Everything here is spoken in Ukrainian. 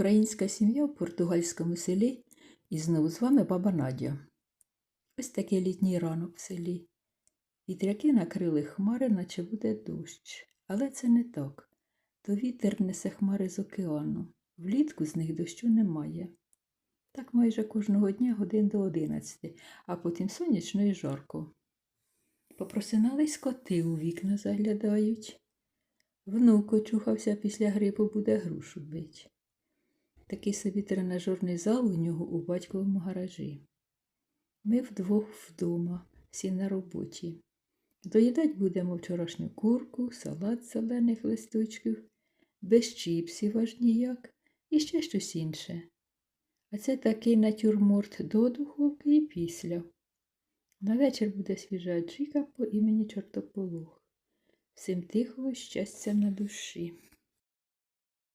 Українська сім'я в португальському селі і знову з вами баба Надя. Ось такий літній ранок в селі. Вітряки накрили хмари, наче буде дощ. Але це не так. То вітер несе хмари з океану. Влітку з них дощу немає. Так майже кожного дня годин до одинадцяти, а потім сонячно і жарко. Попросинались коти у вікна заглядають. Внук очухався після грипу, буде грушу бить. Такий собі тренажерний зал у нього у батьковому гаражі. Ми вдвох вдома, всі на роботі. Доїдать будемо вчорашню курку, салат зелених листочків, без чіпсів аж ніяк і ще щось інше. А це такий натюрморт до духовки і після. На вечір буде свіжа аджика по імені Чортополох. Всім тихого щастя на душі.